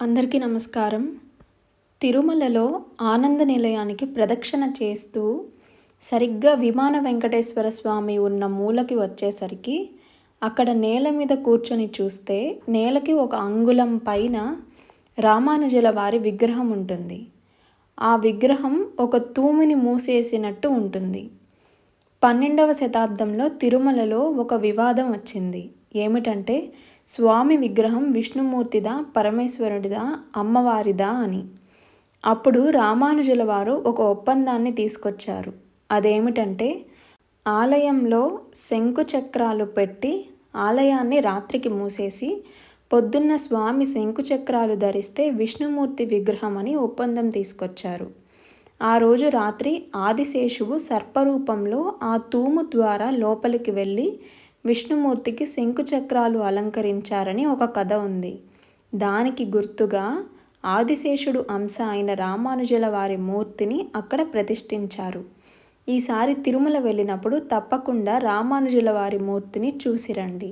అందరికీ నమస్కారం. తిరుమలలో ఆనంద నిలయానికి ప్రదక్షిణ చేస్తూ సరిగ్గా విమాన వెంకటేశ్వర స్వామి ఉన్న మూలకి వచ్చేసరికి అక్కడ నేల మీద కూర్చొని చూస్తే నేలకి ఒక అంగుళం పైన రామానుజుల వారి విగ్రహం ఉంటుంది. ఆ విగ్రహం ఒక తూమిని మూసేసినట్టు ఉంటుంది. పన్నెండవ శతాబ్దంలో తిరుమలలో ఒక వివాదం వచ్చింది. ఏమిటంటే స్వామి విగ్రహం విష్ణుమూర్తిదా పరమేశ్వరుడిదా అమ్మవారిదా అని. అప్పుడు రామానుజుల వారు ఒక ఒప్పందాన్ని తీసుకొచ్చారు. అదేమిటంటే ఆలయంలో శంకు చక్రాలు పెట్టి ఆలయాన్ని రాత్రికి మూసేసి పొద్దున్న స్వామి శంకు చక్రాలు ధరిస్తే విష్ణుమూర్తి విగ్రహం అని ఒప్పందం తీసుకొచ్చారు. ఆ రోజు రాత్రి ఆదిశేషువు సర్పరూపంలో ఆ తూము ద్వారా లోపలికి వెళ్ళి విష్ణుమూర్తికి శంకుచక్రాలు అలంకరించారని ఒక కథ ఉంది. దానికి గుర్తుగా ఆదిశేషుడు అంశ అయిన రామానుజుల వారి మూర్తిని అక్కడ ప్రతిష్ఠించారు. ఈసారి తిరుమల వెళ్ళినప్పుడు తప్పకుండా రామానుజుల వారి మూర్తిని చూసిరండి.